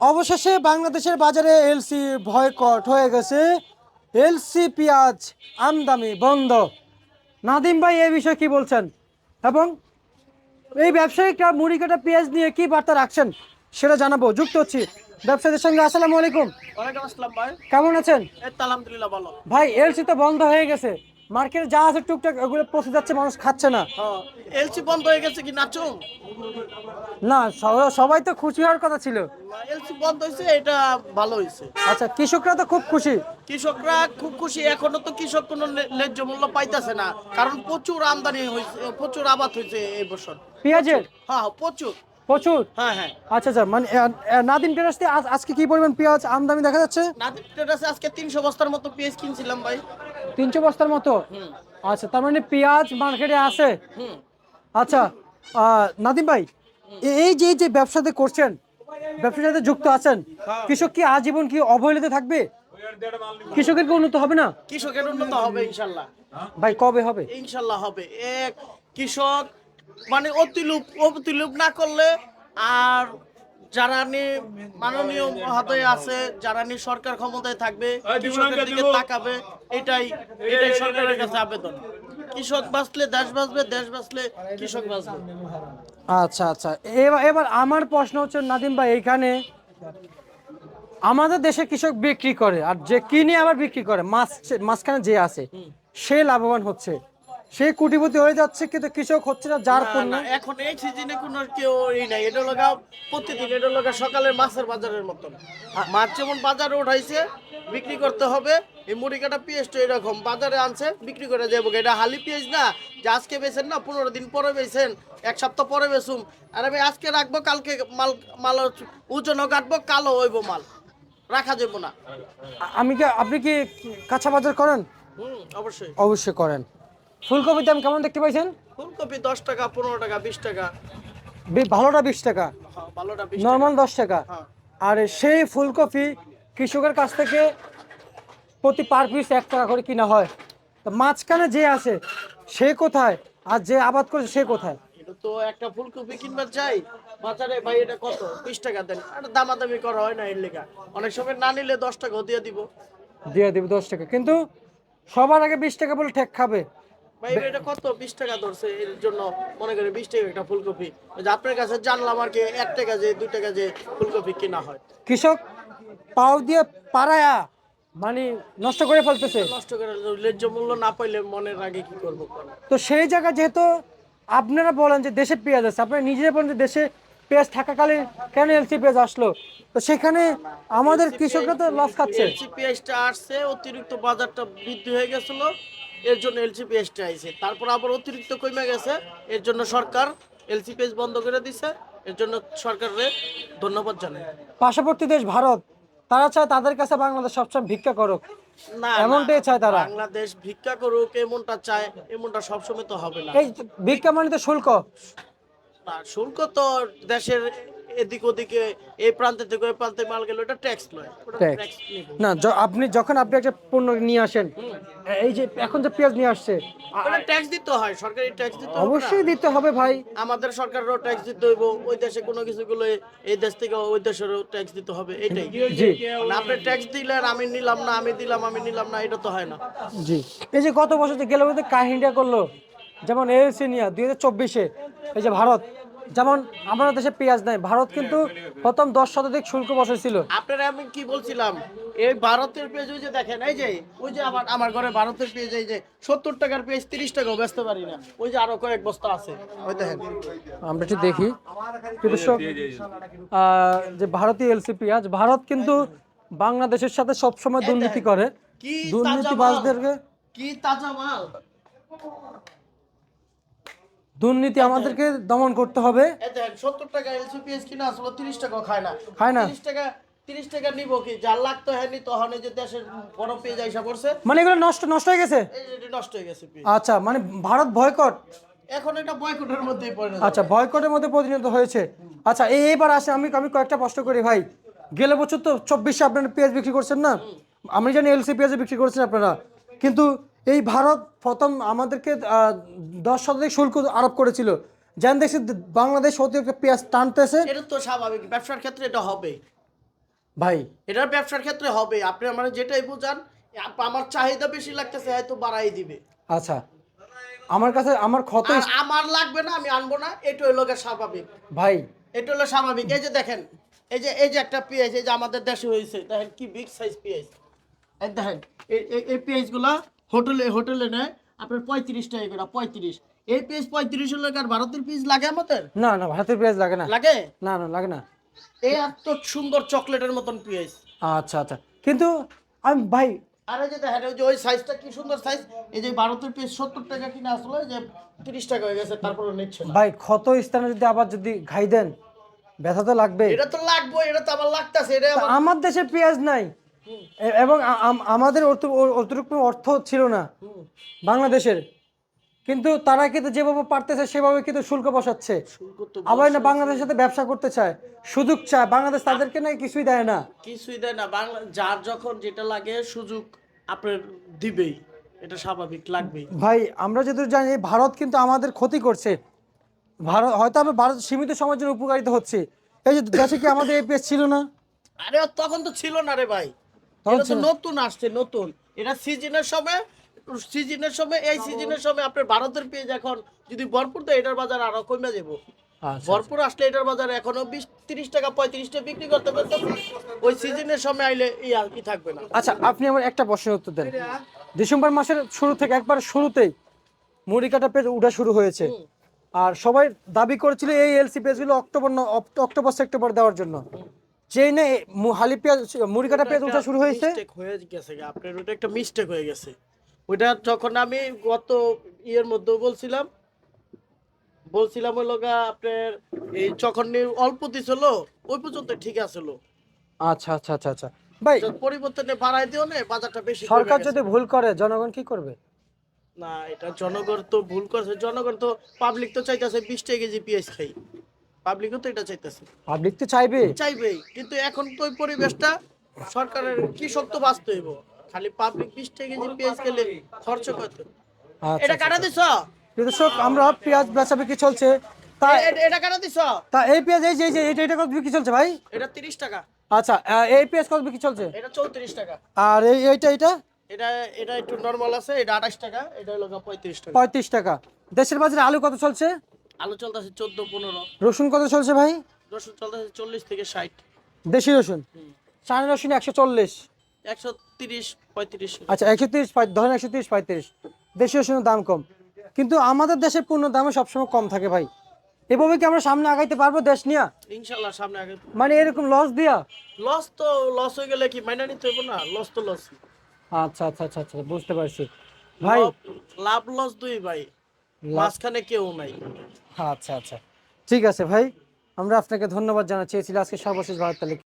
অবশেষে বাংলাদেশের বাজারে এলসি ভয়কট হয়ে গেছে। এলসি পেঁয়াজ আমদানি বন্ধ। নাদিম ভাই এই বিষয়ে কি বলছেন? এবং এই ব্যবসায়িকরা মুড়ি কাটা পেঁয়াজ নিয়ে কি বার্তা রাখছেন সেটা জানাব। যুক্ত হচ্ছি ব্যবসায়ীদের সঙ্গে। আসসালামু আলাইকুম। ওয়ালাইকুম আসসালাম ভাই। কেমন আছেন? এই তো আলহামদুলিল্লাহ ভালো। ভাই এলসি তো বন্ধ হয়ে গেছে। মার্কেটে যা আছে টুকটাক ওগুলো পচে যাচ্ছে মানুষ খাচ্ছে না। হ্যাঁ এলসি বন্ধ হয়ে গেছে কি নাচুম না সবাই- তো খুশি হওয়ার কথা ছিল। এলসি বন্ধ হয়েছে এটা ভালো হয়েছে। আচ্ছা কৃষকরা তো খুব খুশি। কৃষকরা খুব খুশি এখনও তো কৃষক কোনো ন্যায্য মূল্য পাইতেছে না কারণ প্রচুর আমদানি হয়েছে প্রচুর আবাদ হয়েছে এই বছর। পেঁয়াজের? হ্যাঁ, প্রচুর। প্রচুর? হ্যাঁ হ্যাঁ। আচ্ছা আচ্ছা মানে নাদিম আজ আজকে কি পরিমাণ পেঁয়াজ আমদানি দেখা যাচ্ছে? নাদিম ট্রেডার্সে আজকে তিনশো বস্তার মতো পেঁয়াজ কিনছিলাম ভাই। তিনশো বস্তার মতো? আচ্ছা তার মানে পেঁয়াজ মার্কেটে আছে? আচ্ছা নাদিম ভাই এই যে যে ব্যবসাতে করছেন ব্যবসার সাথে যুক্ত আছেন কৃষক কি আজীবন কি অবহেলিত থাকবে? কৃষকের কি উন্নত হবে না? কৃষকের উন্নত হবে ইনশাল্লাহ। ভাই কবে হবে? ইনশাল্লাহ হবে। এক কৃষক মানে অতিলুপ অতিলুপ না করলে আর যারা নি মাননীয় মহোদয় আছে যারা নি সরকার ক্ষমতায় থাকবে কৃষকের দিকে তাকাবে এটাই এটাই সরকারের কাছে আবেদন। কৃষক বাঁচলে দেশ বাঁচবে দেশ বাঁচলে কৃষক বাঁচবে। আচ্ছা আচ্ছা। এবার এবার আমার প্রশ্ন হচ্ছে নাদিম ভাই এইখানে আমাদের দেশে কৃষক বিক্রি করে আর যে কিনে আবার বিক্রি করে মাছ মাঝখানে যে আছে সে লাভবান হচ্ছে। সে কোটিপতি হয়ে যাচ্ছে কিন্তু কৃষক হচ্ছে না যার পণ্য এখন এই সিজনে কোনো কেউ এই নাই। এটা লগা প্রতিদিন এটা লগা সকালের মাছের বাজারের মতন। মাছ যেমন বাজারে উঠাইছে বিক্রি করতে হবে এই মুড়ি কাটা পেঁয়াজটা এরকম বাজারে আনছে বিক্রি করে যাব এটা হালি পেঁয়াজ না যে আজকে বেছেন না পনেরো দিন পরে বেছেন এক সপ্তাহ পরে বেচুম। আর আমি আজকে রাখব কালকে মাল মাল ওজনও কাটবো কালো হইব মাল। রাখা যাব না। আমি কি আপনি কি কাঁচা বাজার করেন? অবশ্যই। অবশ্যই করেন। ফুলকপির দাম কেমন দেখতে পাইছেন? ফুলকপি দশ টাকা পনেরো টাকা বিশ টাকা। ভালোটা বিশ টাকা? হ্যাঁ, ভালোটা নর্মাল দশ টাকা? হ্যাঁ। আর সেই ফুলকপি কৃষকের কাছ থেকে প্রতি পার পিস এক টাকা করে কিনা হয়। তো মাঝখানে যে আছে সে কোথায়? আর যে আবাদ করছে সে কোথায়? তো একটা ফুলকপি কিনবা চাই বাজারে ভাই এটা কত? বিশ টাকা দেন। আর দামাদামি করা হয় না এর লেখা অনেক সময় না নিলে দশ টাকাও দিয়ে দিব। দিয়ে দেবে দশ টাকা। কিন্তু সবার আগে বিশ টাকা বলে ঠেক খাবে। ভাই এটা কত? বিশ টাকা ধরছে এর জন্য মনে করি বিশ টাকা একটা ফুলকপি। আপনার কাছে জানলাম আর কি এক টাকা যে দুই টাকা যে ফুলকপি কেনা হয়। কৃষক পাও দিয়ে পাড়ায়া মানে নষ্ট করে ফেলতেছে। নষ্ট করে ন্যায্য মূল্য না পাইলে মনের আগে কি করব? তো সেই জায়গা যেহেতু আপনারা বলেন যে দেশে পেঁয়াজ আছে আপনারা নিজেরা বলেন যে দেশে পেঁয়াজ থাকাকালীন কেন এলসি পেঁয়াজ আসলো? তো সেখানে আমাদের কৃষকরা তো লস খাচ্ছে। এলসি পেঁয়াজটা আসছে অতিরিক্ত বাজারটা বৃদ্ধি হয়ে গেছিল। এর জন্য এলসি পেঁয়াজটা আইছে। তারপর আবার অতিরিক্ত কমে গেছে এর জন্য সরকার এলসি পেঁয়াজ বন্ধ করে দিছে। এর জন্য সরকারের ধন্যবাদ জানাই। পার্শ্ববর্তী দেশ ভারত তারা চায় তাদের কাছে বাংলাদেশ সবসময় ভিক্ষা করুক। না এমনটাই চায় তারা। বাংলাদেশ ভিক্ষা করুক এমনটা চায় এমনটা সবসময় তো হবে না। এই ভিক্ষা মানে তো শুল্ক। না শুল্ক তো দেশের এদিক ওদিকে এই প্রান্তে থেকে ওই প্রান্তে মাল গেল এটা ট্যাক্স নয় ট্যাক্স না আপনি যখন আপনি একটা পণ্য নিয়ে আসেন এই যে এখন যে পেঁয়াজ নিয়ে আসছে ওটা ট্যাক্স দিতে হয় সরকারি ট্যাক্স দিতে অবশ্যই দিতে হবে ভাই। আমাদের সরকারেরও ট্যাক্স দিতে হইব ওই দেশে কোনো কিছুগুলো এই দেশ থেকে ওই দেশেরও ট্যাক্স দিতে হবে এটাই। জি। আপনি ট্যাক্স দিলেন আমি নিলাম না আমি দিলাম আমি নিলাম না এটা তো হয় না। জি। এই যে গত বছর যে গেল কাহিনীটা করল যেমন এলসি নিয়ে দুই হাজার চব্বিশে এই যে ভারত যেমন আমাদের দেশে পেঁয়াজ নাই ভারত কিন্তু প্রথম দশ শতাধিক শুল্ক বসেছিল। আপনারা আমি কি বলছিলাম? এই ভারতের পেঁয়াজ ওই যে দেখেন এই যে ওই যে আমার আমার ঘরে ভারতের পেঁয়াজ এই যে সত্তর টাকার পেঁয়াজ তিরিশ টাকাও বেচতে পারি না। ওই যে আরও কয়েক বস্তা আছে। ওই দেখেন। আমরা একটু দেখি। কৃষক যে ভারতীয় এলসি পেঁয়াজ ভারত কিন্তু বাংলাদেশের সাথে সবসময় দুর্নীতি করে। কি দুর্নীতিবাজদেরকে কি তাজা মাল। দুর্নীতি আমাদেরকে দমন করতে হবে। সত্তর টাকা এলসিপিএস কিনা আসলে তিরিশ টাকাও খায় না। খায় না। তিরিশ টাকা তিরিশ টাকা নিব কি? যার লাগতো হয়নি তখন এই যে দেশের বড় পেজ আইসা পড়ছে মানে এগুলো নষ্ট নষ্ট হয়ে গেছে? নষ্ট হয়ে গেছে আচ্ছা মানে ভারত ভয়কট এখন এটা বয়কটের মধ্যেই পড়ে আচ্ছা বয়কটের মধ্যে পরিণত হয়েছে। আচ্ছা এই এবার আসে আমি আমি কয়েকটা প্রশ্ন করি ভাই। গেলে বছর তো চব্বিশে আপনারা পেঁয়াজ বিক্রি করছেন না? আমি জানি এলসি পেঁয়াজ বিক্রি করছেন আপনারা। কিন্তু এই ভারত প্রথম আমাদেরকে দশ শতাধিক শুল্ক আরোপ করেছিল। যেন দেখছি বাংলাদেশ অতিরিক্ত পেঁয়াজ টানতেছে। এটা তো স্বাভাবিক ব্যবসার ক্ষেত্রে এটা হবে। ভাই। এটা ব্যবসার ক্ষেত্রে হবে। আপনি আমার যেটাই বোঝান আমার চাহিদা বেশি লাগতেছে হয়তো বাড়াই দিবে। আচ্ছা। আমার কাছে আমার ক্ষত আমার লাগবে না আমি আনব না এটা হলো স্বাভাবিক। ভাই। এটা হলো স্বাভাবিক। এই যে দেখেন এই যে এই যে একটা পেঁয়াজ এই যে আমাদের দেশে হয়েছে দেখেন কি বিগ সাইজ পেঁয়াজ। এই দেখেন এই- এই- এই পেঁয়াজগুলা হোটেলে হোটেলে নেয় আপনার পঁয়ত্রিশ টাকা করে পঁয়ত্রিশ। এই পেঁয়াজ পঁয়ত্রিশ হলো আর ভারতের পেঁয়াজ লাগে আমাদের? না না ভারতের পেঁয়াজ লাগে না। লাগে? না না লাগে না। এই এত সুন্দর চকলেটের মতন পেঁয়াজ আচ্ছা আচ্ছা। কিন্তু আমি ভাই আরে যে দেখেন ওই যে ওই সাইজটা কি সুন্দর সাইজ এই যে ভারতের পেঁয়াজ সত্তর টাকা কিনা আসলে যে তিরিশ টাকা হয়ে গেছে তারপরে নিচ্ছে না। ভাই ক্ষত স্থানে যদি আবার যদি ঘাই দেন ব্যথা তো লাগবে এটা তো লাগবে এটা তো আমার লাগতেছে এটা আমার আমার দেশে পেঁয়াজ নাই। এবং আমাদের অত- ও- অতটুকু অর্থ ছিল না বাংলাদেশের। কিন্তু তারা কিন্তু যেভাবে পারতেছে সেভাবে কিন্তু শুল্ক বসাচ্ছে। আবার না বাংলাদেশের সাথে ব্যবসা করতে চায় সুযোগ চায়। বাংলাদেশ তাদেরকে না কিছুই দেয় না। কিছুই দেয় না। বাংলা যার যখন যেটা লাগে সুযোগ আপনার দিবেই। এটা স্বাভাবিক লাগবেই। ভাই আমরা যেহেতু জানি ভারত কিন্তু আমাদের ক্ষতি করছে। ভারত হয়তো আমরা ভারত সীমিত সময়ের জন্য উপকারিত হচ্ছে। এই যে দেশে কি আমাদের এপিএস ছিল না? আরে তখন তো ছিল না রে ভাই। এটা তো নতুন আসছে নতুন। এটা সিজনের সময় সিজনের সময় এই সিজনের সময় আপনার ভারতের পেঁয়াজ এখন যদি ভরপুর দেয় এটার বাজার আরও কমে যাব। আচ্ছা ভরপুর আসলে এটার বাজার এখনও বিশ তিরিশ টাকা পঁয়ত্রিশ টাকা বিক্রি করতে পারতো ওই সিজনের সময় আইলে এই আর কি থাকবে না। আচ্ছা আপনি আমার একটা প্রশ্নের উত্তর দেন। ডিসেম্বর মাসের শুরু থেকে একবার শুরুতেই মুড়ি কাটা পেজ উঠা শুরু হয়েছে। আর সবাই দাবি করেছিল এই এলসি পেজগুলো অক্টোবর অক্টোবর সেপ্টেম্বর দেওয়ার জন্য। যেই না হালি পেঁয়াজ মুড়ি কাটা পেঁয়াজ উঠা শুরু হয়েছে? হয়ে গেছে আপনার ওটা একটা মিস্টেক হয়ে গেছে। ওইটা যখন আমি গত ইয়ের মধ্যে বলছিলাম বলছিলাম ওই লগা আপনার এই যখন অল্প দিছিল ওই পর্যন্ত ঠিক আছিল। আচ্ছা আচ্ছা আচ্ছা আচ্ছা। ভাই পরিবর্তনে বাড়াই দিও না বাজারটা বেশি সরকার যদি ভুল করে জনগণ কি করবে? না এটা জনগণ তো ভুল করছে জনগণ তো পাবলিক তো চাইতেছে বিশ টাকা কেজি পেঁয়াজ খাই। পাবলিকও তো এটা চাইতেছে। পাবলিক তো চাইবে। চাইবেই। কিন্তু এখন তো ওই পরিবেশটা সরকারের তো বাঁচতে হইব? খালি পাবলিক বিশ টাকা কেজি পেঁয়াজ খেলে খরচ কত? আচ্ছা এটা কাটা দিছ? প্রিয় দর্শক আমরা পেঁয়াজ বেচা বিক্রি চলছে। তা এটা কাটা দিছ? তা এই পেঁয়াজ এই যে এটা এটা কত বিক্রি চলছে ভাই? এটা তিরিশ টাকা। আচ্ছা এই পেঁয়াজ কত বিক্রি চলছে? এটা চৌত্রিশ টাকা। আর এই এইটা এটা এটা এটা একটু নর্মাল আছে এটা আঠাশ টাকা এটা হলো পঁয়ত্রিশ টাকা। পঁয়ত্রিশ টাকা। দেশের বাজারে আলু কত চলছে? আলু চলতেছে চোদ্দ পনেরো। রসুন কত চলছে ভাই? রসুন চলতেছে চল্লিশ থেকে ষাট। দেশি রসুন? চায়না রসুন একশো চল্লিশ। একশো তিরিশ পঁয়ত্রিশ। আচ্ছা একশো তিরিশ ধরেন একশো তিরিশ পঁয়ত্রিশ। দেশি রসুনের দাম কম। কিন্তু আমাদের দেশের পণ্য দামে সবসময় কম থাকে ভাই। এভাবে কি আমরা সামনে আগাইতে পারব দেশ নিয়ে? ইনশাল্লাহ সামনে আগে মানে এরকম লস দিয়া? লস তো লস হয়ে গেলে কি মাইনা নিতে হইব না? লস তো লস আচ্ছা আচ্ছা আচ্ছা আচ্ছা বুঝতে পারছি। ভাই লাভ লস দুই ভাই। মাঝখানে কেউ নাই। আচ্ছা আচ্ছা। ঠিক আছে ভাই আমরা আপনাকে ধন্যবাদ জানাচ্ছি। ছিল আজকে সর্বশেষ ভারত তালিকা